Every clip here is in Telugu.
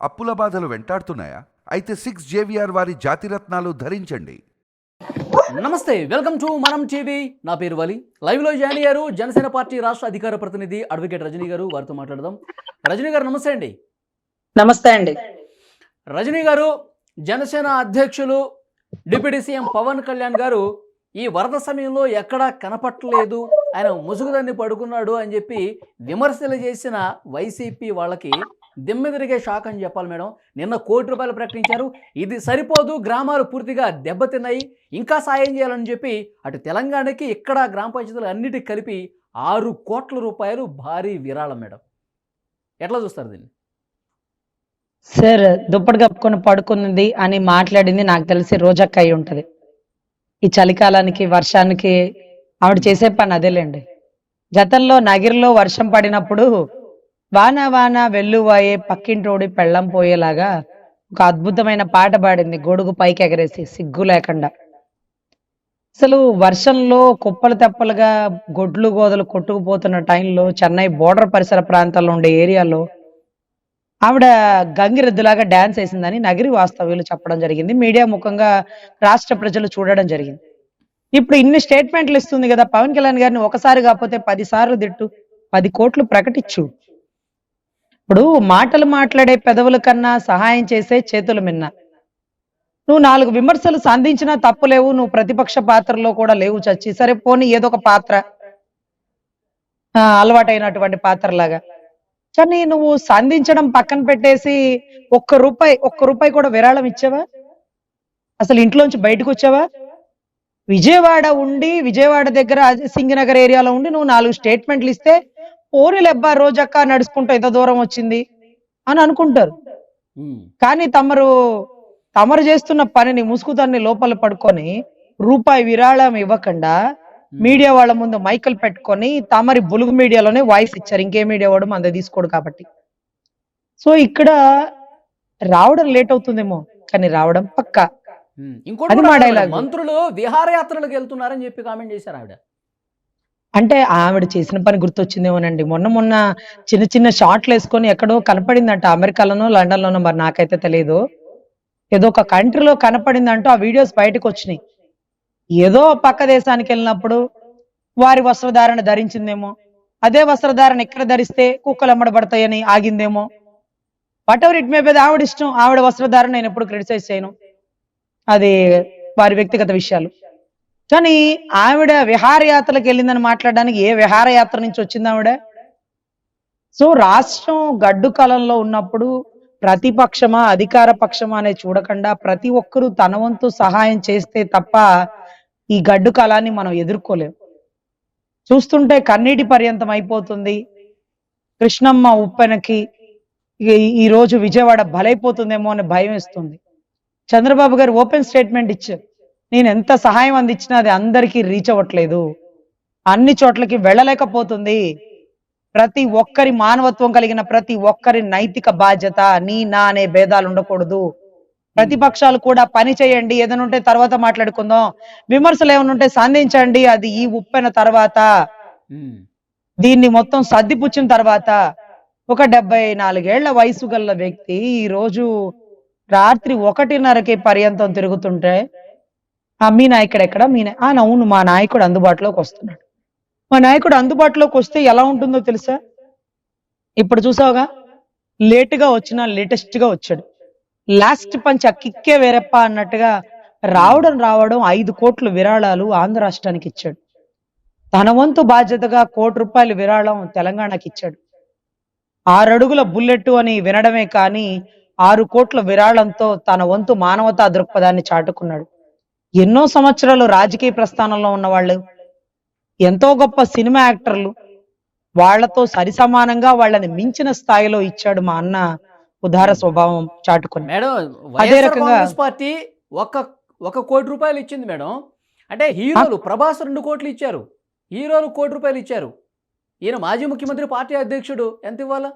అప్పుల బాధలు వెంటాడుతున్నాయా? అయితే సిక్స్ జేవిఆర్ వారి జాతిరత్నాలు ధరించండి. నమస్తే వెల్కమ్ టు మనం టీవీ. నా పేరు వలి. లైవ్లో జాయిన్ అయ్యారు జనసేన పార్టీ రాష్ట్ర అధికార ప్రతినిధి అడ్వకేట్ రజనీ గారు. వారితో మాట్లాడదాం. రజనీ గారు నమస్తే అండి. నమస్తే అండి. రజనీ గారు జనసేన అధ్యక్షులు డిప్యూటీ సీఎం పవన్ కళ్యాణ్ గారు ఈ వరద సమయంలో ఎక్కడా కనపట్టలేదు ఆయన ముసుగుదాన్ని పడుకున్నాడు అని చెప్పి విమర్శలు చేసిన వైసీపీ వాళ్ళకి దిమ్మెదిరిగే షాక్ అని చెప్పాలి మేడం. నిన్న కోటి రూపాయలు ప్రకటించారు. ఇది సరిపోదు. గ్రామాలు పూర్తిగా దెబ్బతిన్నాయి. ఇంకా సాయం చేయాలని చెప్పి అటు తెలంగాణకి ఇక్కడ గ్రామ పంచాయతీలు అన్నిటికి కలిపి ఆరు కోట్ల రూపాయలు భారీ విరాళం మేడం. ఎట్లా చూస్తారు దీన్ని? సార్ దుప్పటి కప్పుకొని పడుకున్నది అని మాట్లాడింది నాకు తెలిసి రోజక్క అయి ఉంటది. ఈ చలికాలానికి వర్షానికి ఆవిడ చేసే పని అదేలేండి. గతంలో నగిరిలో వర్షం పడినప్పుడు వాన వాన వెల్లువాయే పక్కింటోడి పెళ్ళం పోయేలాగా ఒక అద్భుతమైన పాట పాడింది గొడుగు పైకి ఎగరేసి సిగ్గు లేకుండా. అసలు వర్షంలో కుప్పలు తెప్పలుగా గొడ్లు గోదలు కొట్టుకుపోతున్న టైంలో చెన్నై బోర్డర్ పరిసర ప్రాంతాల్లో ఉండే ఏరియాలో ఆవిడ గంగిరెద్దులాగా డాన్స్ వేసిందని నగరి వాస్తవ్యులు చెప్పడం జరిగింది. మీడియా ముఖంగా రాష్ట్ర ప్రజలు చూడడం జరిగింది. ఇప్పుడు ఇన్ని స్టేట్మెంట్లు ఇస్తుంది కదా పవన్ కళ్యాణ్ గారిని ఒకసారి కాకపోతే పది సార్లు తిట్టు పది కోట్లు ప్రకటించు. ఇప్పుడు మాటలు మాట్లాడే పెదవుల కన్నా సహాయం చేసే చేతులు మిన్న. నువ్వు నాలుగు విమర్శలు సంధించినా తప్పులేవు నువ్వు ప్రతిపక్ష పాత్రలో కూడా లేవు చచ్చి. సరే పోనీ ఏదో ఒక పాత్ర. అలవాటైనటువంటి పాత్రలాగా. కానీ నువ్వు సంధించడం పక్కన పెట్టేసి ఒక్క రూపాయి ఒక్క రూపాయి కూడా విరాళం ఇచ్చావా? అసలు ఇంట్లోంచి బయటకు వచ్చావా? విజయవాడ ఉండి విజయవాడ దగ్గర సింగనగర్ ఏరియాలో ఉండి నువ్వు నాలుగు స్టేట్మెంట్లు ఇస్తే పోరీలెబ్బా రోజక్క నడుచుకుంటూ ఎంత దూరం వచ్చింది అని అనుకుంటారు. కానీ తమరు తమరు చేస్తున్న పనిని ముసుగుదాన్ని లోపల పడుకొని రూపాయి విరాళం ఇవ్వకుండా మీడియా వాళ్ళ ముందు మైకులు పెట్టుకొని తమరి బులుగు మీడియాలోనే వాయిస్ ఇచ్చారు. ఇంకే మీడియా వాడు మంద తీసుకోడు కాబట్టి. సో ఇక్కడ రావడం లేట్ అవుతుందేమో కానీ రావడం పక్కా. ఇంకోటి. మంత్రులు విహారయాత్రలకు వెళ్తున్నారని చెప్పి కామెంట్ చేశారు ఆవిడ. అంటే ఆవిడ చేసిన పని గుర్తొచ్చిందేమోనండి. మొన్న మొన్న చిన్న చిన్న షార్ట్లు వేసుకొని ఎక్కడో కనపడిందంట. అమెరికాలోనో లండన్లోనో మరి నాకైతే తెలియదు ఏదో ఒక కంట్రీలో కనపడిందంటూ ఆ వీడియోస్ బయటకు వచ్చినాయి. ఏదో పక్క దేశానికి వెళ్ళినప్పుడు వారి వస్త్రధారణ ధరించిందేమో. అదే వస్త్రధారణ ఇక్కడ ధరిస్తే కుక్కలు అమ్మడబడతాయని ఆగిందేమో. Whatever it may be ఆవిడ ఇష్టం. ఆవిడ వస్త్రధారణ నేను ఎప్పుడు క్రిటిసైజ్ చేయను. అది వారి వ్యక్తిగత విషయాలు. కానీ ఆవిడ విహారయాత్రలకు వెళ్ళిందని మాట్లాడడానికి ఏ విహారయాత్ర నుంచి వచ్చింది ఆవిడ? సో రాష్ట్రం గడ్డు కాలంలో ఉన్నప్పుడు ప్రతిపక్షమా అధికార పక్షమా అనే చూడకుండా ప్రతి ఒక్కరూ తన వంతు సహాయం చేస్తే తప్ప ఈ గడ్డు కాలాన్ని మనం ఎదుర్కోలేం. చూస్తుంటే కన్నీటి పర్యంతం అయిపోతుంది. కృష్ణమ్మ ఉప్పెనకి ఈ- రోజు విజయవాడ బలైపోతుందేమో అని భయం వేస్తుంది. చంద్రబాబు గారు ఓపెన్ స్టేట్మెంట్ ఇచ్చారు. నేను ఎంత సహాయం అందించినా అది అందరికీ రీచ్ అవ్వట్లేదు. అన్ని చోట్లకి వెళ్ళలేకపోతుంది. ప్రతి ఒక్కరి మానవత్వం కలిగిన ప్రతి ఒక్కరి నైతిక బాధ్యత నీ నా అనే భేదాలు ఉండకూడదు. ప్రతిపక్షాలు కూడా పని చేయండి. ఏదైనా ఉంటే తర్వాత మాట్లాడుకుందాం. విమర్శలు ఏమైనా ఉంటే సంధించండి. అది ఈ ఉప్పెన తర్వాత. దీన్ని మొత్తం సర్దిపుచ్చిన తర్వాత ఒక డెబ్బై నాలుగేళ్ళ వయసు గల వ్యక్తి ఈ రోజు రాత్రి ఒకటిన్నరకి పర్యంతం తిరుగుతుంటే మీ నాయకుడు ఎక్కడ? మీ నాయ- ఆ అవును మా నాయకుడు అందుబాటులోకి వస్తున్నాడు. మా నాయకుడు అందుబాటులోకి వస్తే ఎలా ఉంటుందో తెలుసా? ఇప్పుడు చూసావుగా? లేటుగా వచ్చినా లేటెస్ట్గా వచ్చాడు. లాస్ట్ పంచ్ అక్కిక్కే కిక్కే వేరప్ప అన్నట్టుగా రావడం రావడం ఐదు కోట్ల విరాళాలు ఆంధ్ర రాష్ట్రానికి ఇచ్చాడు. తన వంతు బాధ్యతగా కోటి రూపాయలు విరాళం తెలంగాణకి ఇచ్చాడు. ఆరడుగుల బుల్లెట్ అని వినడమే కానీ ఆరు కోట్ల విరాళంతో తన వంతు మానవతా దృక్పథాన్ని చాటుకున్నాడు. ఎన్నో సంవత్సరాలు రాజకీయ ప్రస్థానంలో ఉన్న వాళ్ళు ఎంతో గొప్ప సినిమా యాక్టర్లు వాళ్ళతో సరిసమానంగా వాళ్ళని మించిన స్థాయిలో ఇచ్చాడు మా అన్న ఉదార స్వభావం చాటుకుని. మేడం వైఎస్ఆర్ రకంగా- పార్టీ ఒక ఒక కోటి రూపాయలు ఇచ్చింది మేడం. అంటే హీరోలు ప్రభాస్ రెండు కోట్లు ఇచ్చారు. హీరోలు కోటి రూపాయలు ఇచ్చారు. ఈయన మాజీ ముఖ్యమంత్రి పార్టీ అధ్యక్షుడు ఎంత ఇవ్వాలా?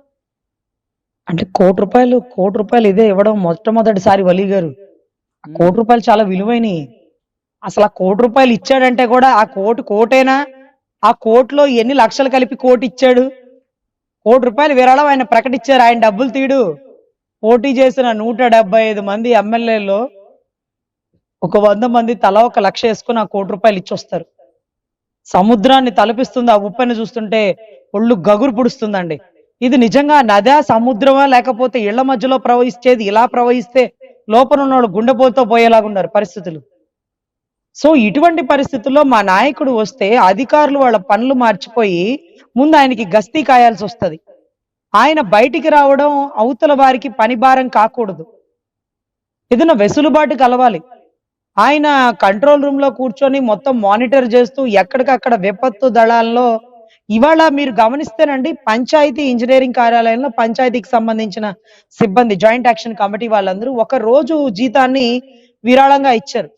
అంటే కోటి రూపాయలు కోటి రూపాయలు ఇదే ఇవ్వడం మొట్టమొదటిసారి వలి గారు కోటి రూపాయలు చాలా విలువైనవి అసలు ఆ కోటి రూపాయలు ఇచ్చాడంటే కూడా ఆ కోటి కోటేనా? ఆ కోట్లో ఎన్ని లక్షలు కలిపి కోటి ఇచ్చాడు? కోటి రూపాయలు విరాళం ఆయన ప్రకటించారు ఆయన డబ్బులు తీడు. పోటీ చేసిన నూట డెబ్బై ఐదు మంది ఎమ్మెల్యేలో ఒక వంద మంది తల ఒక లక్ష వేసుకుని ఆ కోటి రూపాయలు ఇచ్చొస్తారు. సముద్రాన్ని తలపిస్తుంది ఆ ఉప్పని చూస్తుంటే ఒళ్ళు గగురు పుడుస్తుందండి. ఇది నిజంగా నదా సముద్రమా లేకపోతే ఇళ్ళ మధ్యలో ప్రవహించేది ఇలా ప్రవహిస్తే లోపల ఉన్న వాళ్ళు గుండెపోతో పోయేలాగా ఉన్నారు పరిస్థితులు. సో ఇటువంటి పరిస్థితుల్లో మా నాయకుడు వస్తే అధికారులు వాళ్ళ పనులు మార్చిపోయి ముందు ఆయనకి గస్తీ కాయాల్సి వస్తది. ఆయన బయటికి రావడం అవతల వారికి పని భారం కాకూడదు. ఏదైనా వెసులుబాటు కలవాలి. ఆయన కంట్రోల్ రూమ్లో కూర్చొని మొత్తం మానిటర్ చేస్తూ ఎక్కడికక్కడ విపత్తు దళాల్లో ఇవాళ మీరు గమనిస్తేనండి పంచాయతీ ఇంజనీరింగ్ కార్యాలయంలో పంచాయతీకి సంబంధించిన సిబ్బంది జాయింట్ యాక్షన్ కమిటీ వాళ్ళందరూ ఒక రోజు జీతాన్ని విరాళంగా ఇచ్చారు.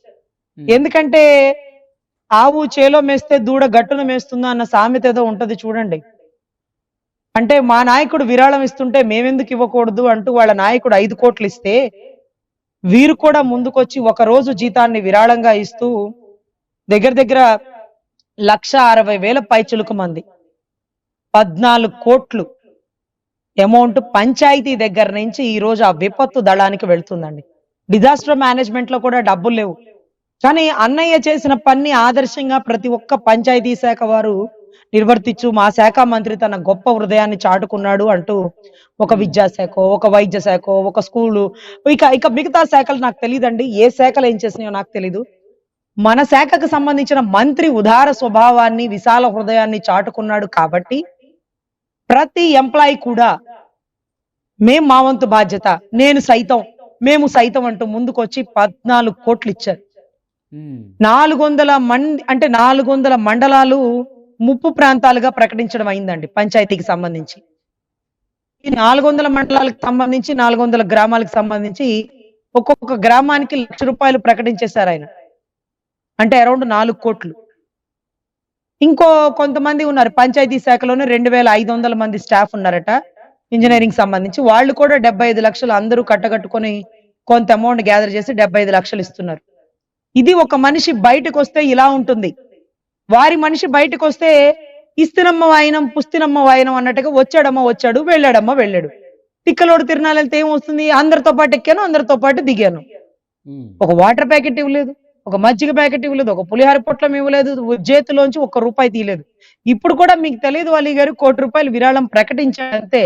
ఎందుకంటే ఆవు చేలో మేస్తే దూడ గట్టును మేస్తుందా అన్న సామెత ఏదో ఉంటది చూడండి. అంటే మా నాయకుడు విరాళం ఇస్తుంటే మేమెందుకు ఇవ్వకూడదు అంటూ వాళ్ళ నాయకుడు ఐదు కోట్లు ఇస్తే వీరు కూడా ముందుకొచ్చి ఒక రోజు జీతాన్ని విరాళంగా ఇస్తూ దగ్గర దగ్గర లక్ష అరవై వేల పైచులకు మంది. పద్నాలుగు కోట్లు అమౌంట్ పంచాయతీ దగ్గర నుంచి ఈ రోజు ఆ విపత్తు దళానికి వెళ్తుందండి. డిజాస్టర్ మేనేజ్మెంట్లో కూడా డబ్బులు లేవు. కానీ అన్నయ్య చేసిన పని ఆదర్శంగా ప్రతి ఒక్క పంచాయతీ శాఖ వారు నిర్వర్తించు మా శాఖ మంత్రి తన గొప్ప హృదయాన్ని చాటుకున్నాడు అంటూ ఒక విద్యాశాఖ ఒక వైద్య శాఖ ఒక స్కూలు ఇక ఇక మిగతా శాఖలు నాకు తెలియదండి ఏ శాఖలు ఏం చేసినాయో నాకు తెలీదు. మన శాఖకు సంబంధించిన మంత్రి ఉదార స్వభావాన్ని విశాల హృదయాన్ని చాటుకున్నాడు కాబట్టి ప్రతి ఎంప్లాయీ కూడా మేం మా వంతు బాధ్యత నేను సైతం మేము సైతం అంటూ ముందుకొచ్చి పద్నాలుగు కోట్లు ఇచ్చారు. Hmm. నాలుగు వందల మండి అంటే నాలుగు వందల మండలాలు ముప్పు ప్రాంతాలుగా ప్రకటించడం అయిందండి పంచాయతీకి సంబంధించి. ఈ నాలుగు వందల మండలాలకు సంబంధించి నాలుగు వందల గ్రామాలకు సంబంధించి ఒక్కొక్క గ్రామానికి లక్ష రూపాయలు ప్రకటించేశారు ఆయన. అంటే అరౌండ్ నాలుగు కోట్లు. ఇంకో కొంతమంది ఉన్నారు పంచాయతీ శాఖలోనే రెండు వేల ఐదు వందల మంది స్టాఫ్ ఉన్నారట. ఇంజనీరింగ్ సంబంధించి వాళ్ళు కూడా డెబ్బై ఐదు లక్షలు అందరూ కట్టగట్టుకొని కొంత అమౌంట్ గ్యాదర్ చేసి డెబ్బై ఐదు లక్షలు ఇస్తున్నారు. ఇది ఒక మనిషి బయటకు వస్తే ఇలా ఉంటుంది. వారి మనిషి బయటకు వస్తే ఇస్తునమ్మ వాయినం పుస్తినమ్మ వాయినం అన్నట్టుగా వచ్చాడమ్మ వచ్చాడు వెళ్ళాడమ్మ వెళ్ళాడు. తిక్కలోడు తిరణాలు వెళ్తే ఏమొస్తుంది? అందరితో పాటు ఎక్కాను అందరితో పాటు దిగాను. ఒక వాటర్ ప్యాకెట్ ఇవ్వలేదు ఒక మజ్జిగ ప్యాకెట్ ఇవ్వలేదు ఒక పులిహార పొట్లం ఇవ్వలేదు చేతిలోంచి ఒక్క రూపాయి తీయలేదు. ఇప్పుడు కూడా మీకు తెలియదు అలీ గారు కోటి రూపాయలు విరాళం ప్రకటించాలంటే.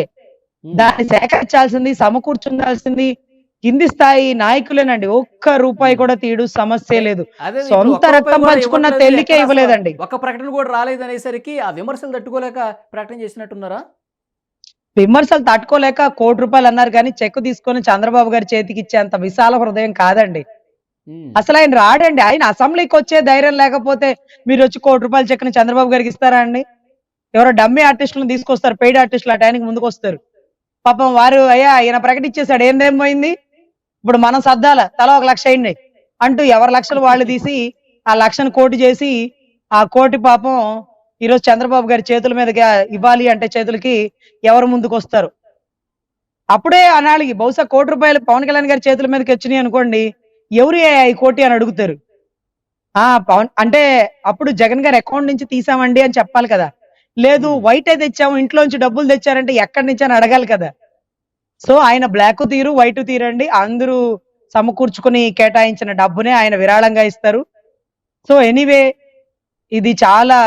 దాన్ని సేకరించాల్సింది సమకూర్చుండాల్సింది కింది స్థాయి నాయకులేనండి. ఒక్క రూపాయి కూడా తీయడు సమస్య లేదు. సొంత రక్తం పంచుకున్న తెల్లికే ఎక్కడ ఇవ్వలేదండి. ఒక్క ప్రకటన కూడా రాలేదు అనేసరికి ఆ విమర్శలు తట్టుకోలేక ప్రకటన చేసినట్టున్నారా? విమర్శలు తట్టుకోలేక కోటి రూపాయలు అన్నారు కానీ చెక్ తీసుకొని చంద్రబాబు గారి చేతికి ఇచ్చేంత విశాల హృదయం కాదండి. అసలు ఆయన రాడండి. ఆయన అసెంబ్లీకి వచ్చే ధైర్యం లేకపోతే మీరు వచ్చి కోటి రూపాయలు చెక్ని చంద్రబాబు గారికి ఇస్తారా అండి? ఎవరో డమ్మీ ఆర్టిస్టులను తీసుకొస్తారు పెయిడ్ ఆర్టిస్టులు ఆ టైంకి ముందుకు వస్తారు పాపం వారు అయ్యా ఈయన ప్రకటించేశాడు. ఏందేం పోయింది? ఇప్పుడు మనం సర్దాల తల ఒక లక్ష అయింది. అంటూ ఎవరి లక్షలు వాళ్ళు తీసి ఆ లక్షను కోటి చేసి ఆ కోటి పాపం ఈరోజు చంద్రబాబు గారి చేతుల మీదగా ఇవ్వాలి అంటే చేతులకి ఎవరు ముందుకు వస్తారు? అప్పుడే అనాలికి బహుశా కోటి రూపాయలు పవన్ కళ్యాణ్ గారి చేతుల మీదకి వచ్చినాయి అనుకోండి ఎవరు ఈ కోటి అని అడుగుతారు? ఆ పవన్ అంటే అప్పుడు జగన్ గారి అకౌంట్ నుంచి తీసామండి అని చెప్పాలి కదా. లేదు వైట్ అయితే తెచ్చాము ఇంట్లోంచి డబ్బులు తెచ్చారంటే ఎక్కడి నుంచి అని అడగాలి కదా. సో ఆయన బ్లాక్ తీరు వైట్ తీరండి. అందరూ సమకూర్చుకుని కేటాయించిన డబ్బునే ఆయన విరాళంగా ఇస్తారు. సో ఎనీవే ఇది చాలా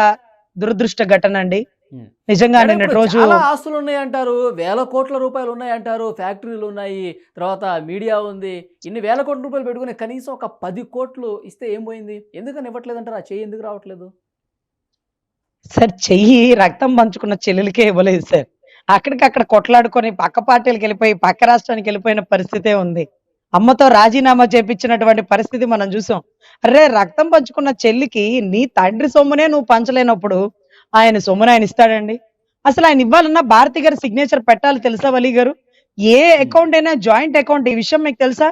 దురదృష్ట ఘటన అండి Hmm. నిజంగా నిన్నటి రోజు ఆస్తులు ఉన్నాయి అంటారు వేల కోట్ల రూపాయలు ఉన్నాయి అంటారు ఫ్యాక్టరీలు ఉన్నాయి. తర్వాత మీడియా ఉంది. ఇన్ని వేల కోట్ల రూపాయలు పెట్టుకుని కనీసం ఒక పది కోట్లు ఇస్తే ఏం పోయింది? ఎందుకని ఇవ్వట్లేదు అంటారు ఆ చెయ్యి ఎందుకు రావట్లేదు? సార్ చెయ్యి రక్తం పంచుకున్న చెల్లెలకే ఇవ్వలేదు సార్. అక్కడికక్కడ కొట్లాడుకొని పక్క పార్టీలకు వెళ్ళిపోయి పక్క రాష్ట్రానికి వెళ్ళిపోయిన పరిస్థితే ఉంది. అమ్మతో రాజీనామా చేపించినటువంటి పరిస్థితి మనం చూసాం. అరే రక్తం పంచుకున్న చెల్లికి నీ తండ్రి సొమ్మునే నువ్వు పంచలేనప్పుడు ఆయన సొమ్మును ఆయన ఇస్తాడండి? అసలు ఆయన ఇవ్వాలన్నా భారతి గారి సిగ్నేచర్ పెట్టాలి తెలుసా వలీ గారు? ఏ అకౌంట్ అయినా జాయింట్ అకౌంట్ ఈ విషయం మీకు తెలుసా?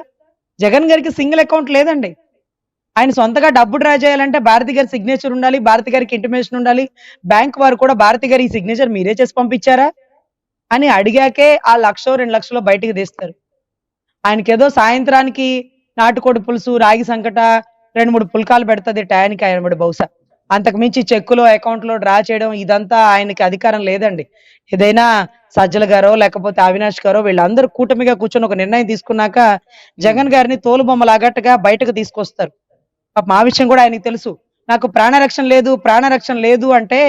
జగన్ గారికి సింగిల్ అకౌంట్ లేదండి. ఆయన సొంతగా డబ్బు డ్రా చేయాలంటే భారతి గారి సిగ్నేచర్ ఉండాలి భారతి గారికి ఇంటిమేషన్ ఉండాలి. బ్యాంక్ వారు కూడా భారతి గారి ఈ సిగ్నేచర్ మీరే చేసి పంపించారా? అని అడిగాకే ఆ లక్ష రెండు లక్షలు బయటికి తీస్తారు. ఆయనకి ఏదో సాయంత్రానికి నాటుకోడి పులుసు రాగి సంకట రెండు మూడు పుల్కాలు పెడుతుంది టయానికి ఆయన బడి బహుశా. అంతకు మించి చెక్కులో అకౌంట్లో డ్రా చేయడం ఇదంతా ఆయనకి అధికారం లేదండి. ఏదైనా సజ్జల గారో లేకపోతే అవినాష్ గారో వీళ్ళందరూ కూటమిగా కూర్చొని ఒక నిర్ణయం తీసుకున్నాక జగన్ గారిని తోలుబొమ్మలాగట్టుగా బయటకు తీసుకొస్తారు. మా విషయం కూడా ఆయనకి తెలుసు. నాకు ప్రాణరక్షణ లేదు ప్రాణరక్షణ లేదు అంటే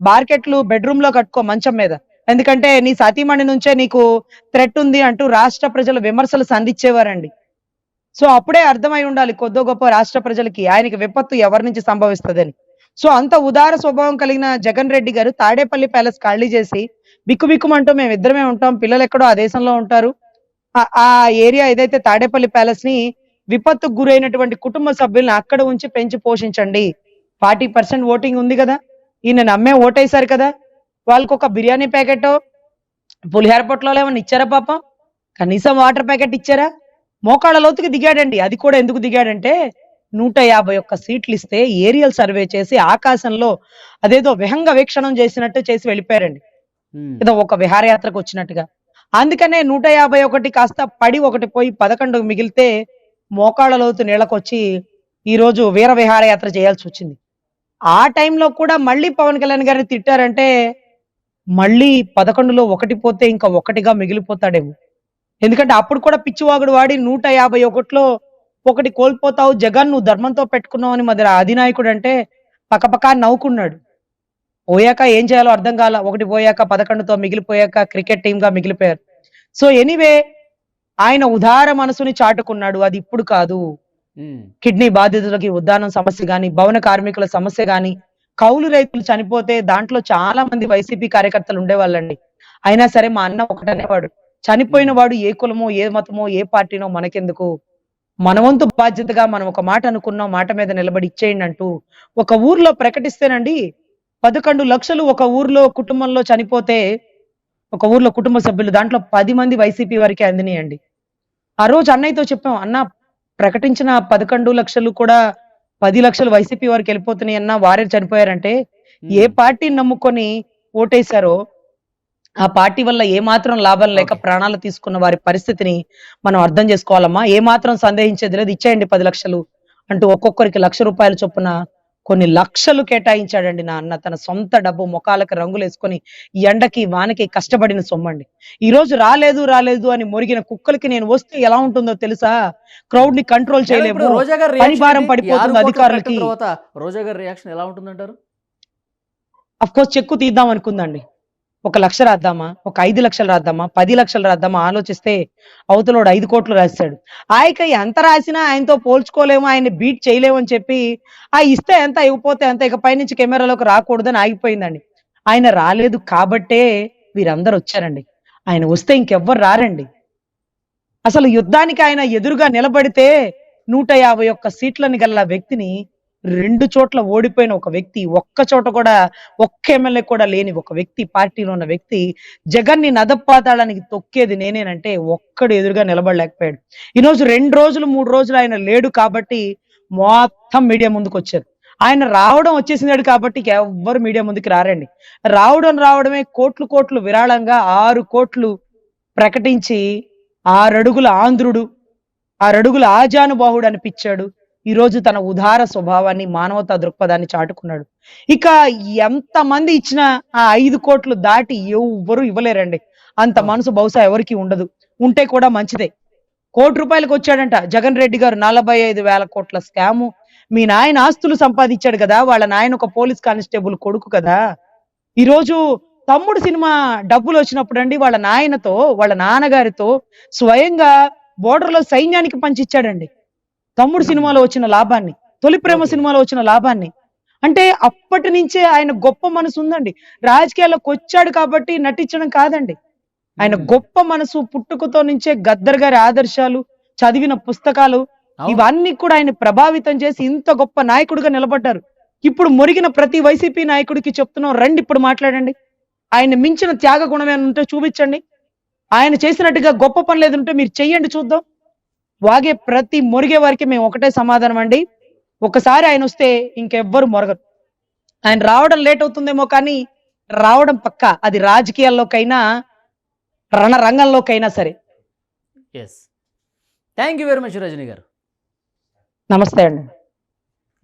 మార్కెట్లు బెడ్రూమ్లో కట్టుకో మంచం మీద. ఎందుకంటే నీ సతీమణి నుంచే నీకు థ్రెట్ ఉంది అంటూ రాష్ట్ర ప్రజలు విమర్శలు సంధించేవారండి. సో అప్పుడే అర్థమై ఉండాలి కొద్దో గొప్ప రాష్ట్ర ప్రజలకి ఆయనకి విపత్తు ఎవరి నుంచి సంభవిస్తుందని. సో అంత ఉదార స్వభావం కలిగిన జగన్ రెడ్డి గారు తాడేపల్లి ప్యాలెస్ ఖాళీ చేసి బిక్కుబిక్కుమంటూ మేము ఇద్దరమే ఉంటాం పిల్లలు ఎక్కడో ఆ దేశంలో ఉంటారు. ఆ- ఆ ఏరియా ఏదైతే తాడేపల్లి ప్యాలెస్ని విపత్తుకు గురైనటువంటి కుటుంబ సభ్యుల్ని అక్కడ ఉంచి పెంచి పోషించండి. ఫార్టీ పర్సెంట్ ఓటింగ్ ఉంది కదా. ఈయన నమ్మే ఓటేశారు కదా. వాళ్ళకి ఒక బిర్యానీ ప్యాకెట్ పులిహోర పొట్లో ఏమన్నా ఇచ్చారా పాపం? కనీసం వాటర్ ప్యాకెట్ ఇచ్చారా? మోకాళ్ళ లోతుకి దిగాడండి. అది కూడా ఎందుకు దిగాడంటే నూట యాభై ఒక్క సీట్లు ఇస్తే ఏరియల్ సర్వే చేసి ఆకాశంలో అదేదో విహంగ వీక్షణం చేసినట్టు చేసి వెళ్ళిపోయారండి. ఏదో ఒక విహారయాత్రకు వచ్చినట్టుగా. అందుకనే నూట యాభై ఒకటి కాస్త పడి ఒకటి పోయి పదకొండు మిగిలితే మోకాళ్ళ లోతు నీళ్ళకొచ్చి ఈ రోజు వీర విహారయాత్ర చేయాల్సి వచ్చింది. ఆ టైంలో కూడా మళ్ళీ పవన్ కళ్యాణ్ గారిని తిట్టారంటే మళ్ళీ పదకొండులో ఒకటి పోతే ఇంకా ఒకటిగా మిగిలిపోతాడేమో. ఎందుకంటే అప్పుడు కూడా పిచ్చివాగుడు వాడి నూట యాభై ఒకటిలో ఒకటి కోల్పోతావు జగన్ నువ్వు ధర్మంతో పెట్టుకున్నావు అని మధ్య అధినాయకుడు అంటే పక్కపక్క నవ్వుకున్నాడు. పోయాక ఏం చేయాలో అర్థం కాల ఒకటి పోయాక పదకొండుతో మిగిలిపోయాక క్రికెట్ టీమ్గా మిగిలిపోయారు. సో ఎనీవే ఆయన ఉదార మనసుని చాటుకున్నాడు అది ఇప్పుడు కాదు. కిడ్నీ బాధితులకి ఉద్దానం సమస్య గాని భవన కార్మికుల సమస్య గాని కౌలు రైతులు చనిపోతే దాంట్లో చాలా మంది వైసీపీ కార్యకర్తలు ఉండేవాళ్ళండి. అయినా సరే మా అన్న ఒకటనేవాడు చనిపోయిన వాడు ఏ కులమో ఏ మతమో ఏ పార్టీనో మనకెందుకు? మనవంతు బాధ్యతగా మనం ఒక మాట అనుకున్నాం మాట మీద నిలబడి ఇచ్చేయండి అంటూ ఒక ఊర్లో ప్రకటిస్తేనండి పదకొండు లక్షలు ఒక ఊర్లో కుటుంబంలో చనిపోతే ఒక ఊర్లో కుటుంబ సభ్యులు దాంట్లో పది మంది వైసీపీ వారికి అందినాయండి. ఆ రోజు అన్నయ్యతో చెప్పాం అన్న ప్రకటించిన పదకొండు లక్షలు కూడా పది లక్షలు వైసీపీ వారికి వెళ్ళిపోతున్నాయి అన్న వారే చనిపోయారంటే ఏ పార్టీని నమ్ముకొని ఓటేశారో ఆ పార్టీ వల్ల ఏ మాత్రం లాభం లేక. ప్రాణాలు తీసుకున్న వారి పరిస్థితిని మనం అర్థం చేసుకోవాలమ్మా. ఏ మాత్రం సందేహించేది లేదు. ఇచ్చేయండి పది లక్షలు అంటూ ఒక్కొక్కరికి లక్ష రూపాయల చొప్పున కొన్ని లక్షలు కేటాయించాడండి నా అన్న. తన సొంత డబ్బు ముఖాలకు రంగులు వేసుకొని ఎండకి వానకి కష్టపడిన సొమ్మండి. ఈ రోజు రాలేదు రాలేదు అని మొరిగిన కుక్కలకి నేను వస్తే ఎలా ఉంటుందో తెలుసా? క్రౌడ్ని కంట్రోల్ చేయలేము. రోజా గారి పని reaction భారం ఏంటి? పడిపోతుంది అధికారులకి. రోజా గారి రియాక్షన్ ఎలా ఉంటుందంటారు? అఫ్ కోర్స్ చెక్కు తీద్దాం అనుకుందండి. ఒక లక్ష రాద్దామా? ఒక ఐదు లక్షలు రాద్దామా? పది లక్షలు రాద్దామా? ఆలోచిస్తే అవతలోడు ఐదు కోట్లు రాశాడు ఆయక ఎంత రాసినా ఆయనతో పోల్చుకోలేము ఆయన బీట్ చేయలేము అని చెప్పి ఆ ఇస్తే ఎంత ఇవ్వపోతే ఎంత ఇక పైనుంచి కెమెరాలోకి రాకూడదని ఆగిపోయిందండి. ఆయన రాలేదు కాబట్టే వీరందరూ వచ్చారండి. ఆయన వస్తే ఇంకెవ్వరు రారండి. అసలు యుద్ధానికి ఆయన ఎదురుగా నిలబడితే నూట యాభై ఒక్క సీట్లను గల వ్యక్తిని రెండు చోట్ల ఓడిపోయిన ఒక వ్యక్తి ఒక్క చోట కూడా ఒక్క ఎమ్మెల్యే కూడా లేని ఒక వ్యక్తి పార్టీలో ఉన్న వ్యక్తి జగన్ని నదపాతాళానికి తొక్కేది నేనేనంటే ఒక్కడు ఎదురుగా నిలబడలేకపోయాడు. ఈ రోజు రెండు రోజులు మూడు రోజులు ఆయన లేడు కాబట్టి మొత్తం మీడియా ముందుకు వచ్చారు. ఆయన రావడం వచ్చేసినాడు కాబట్టి ఎవ్వరు మీడియా ముందుకు రారండి. రావడం రావడమే కోట్లు కోట్లు విరాళంగా ఆరు కోట్లు ప్రకటించి ఆరడుగుల ఆంధ్రుడు ఆరడుగుల ఆజానుబాహుడు అనిపించాడు. ఈ రోజు తన ఉదార స్వభావాన్ని మానవతా దృక్పథాన్ని చాటుకున్నాడు. ఇక ఎంత మంది ఇచ్చినా ఆ ఐదు కోట్లు దాటి ఎవ్వరు ఇవ్వలేరండి. అంత మనసు బహుశా ఎవరికి ఉండదు. ఉంటే కూడా మంచిదే. కోటి రూపాయలకు వచ్చాడంట జగన్ రెడ్డి గారు నలభై ఐదు వేల కోట్ల స్కాము. మీ నాయన ఆస్తులు సంపాదించాడు కదా వాళ్ళ నాయన ఒక పోలీస్ కానిస్టేబుల్ కొడుకు కదా. ఈ రోజు తమ్ముడు సినిమా డబ్బులు వచ్చినప్పుడు అండి వాళ్ళ నాయనతో వాళ్ళ నాన్నగారితో స్వయంగా బోర్డర్లో సైన్యానికి పంచిచ్చాడండి. తమ్ముడు సినిమాలో వచ్చిన లాభాన్ని తొలి ప్రేమ. సినిమాలో వచ్చిన లాభాన్ని. అంటే అప్పటి నుంచే ఆయన గొప్ప మనసు ఉందండి. రాజకీయాల్లోకి వచ్చాడు కాబట్టి నటించడం కాదండి. ఆయన. గొప్ప మనసు పుట్టుకతో నుంచే గద్దర్ గారి ఆదర్శాలు చదివిన పుస్తకాలు. ఇవన్నీ కూడా ఆయన ప్రభావితం చేసి ఇంత గొప్ప నాయకుడిగా నిలబడ్డారు. ఇప్పుడు మురిగిన ప్రతి వైసీపీ నాయకుడికి చెప్తున్నాం రండి ఇప్పుడు మాట్లాడండి. ఆయన మించిన త్యాగ గుణం ఏమైనా ఉంటే చూపించండి. ఆయన చేసినట్టుగా గొప్ప పని లేదంటే మీరు చెయ్యండి చూద్దాం. వాగే ప్రతి మురిగే వారికి మేము ఒకటే సమాధానం అండి. ఒకసారి ఆయన వస్తే ఇంకెవ్వరు మొరగరు. ఆయన రావడం లేట్ అవుతుందేమో కానీ రావడం పక్క. అది రాజకీయాల్లోకైనా రణరంగంలోకైనా సరే. Yes thank you very much Rajani garu. నమస్తే అండి.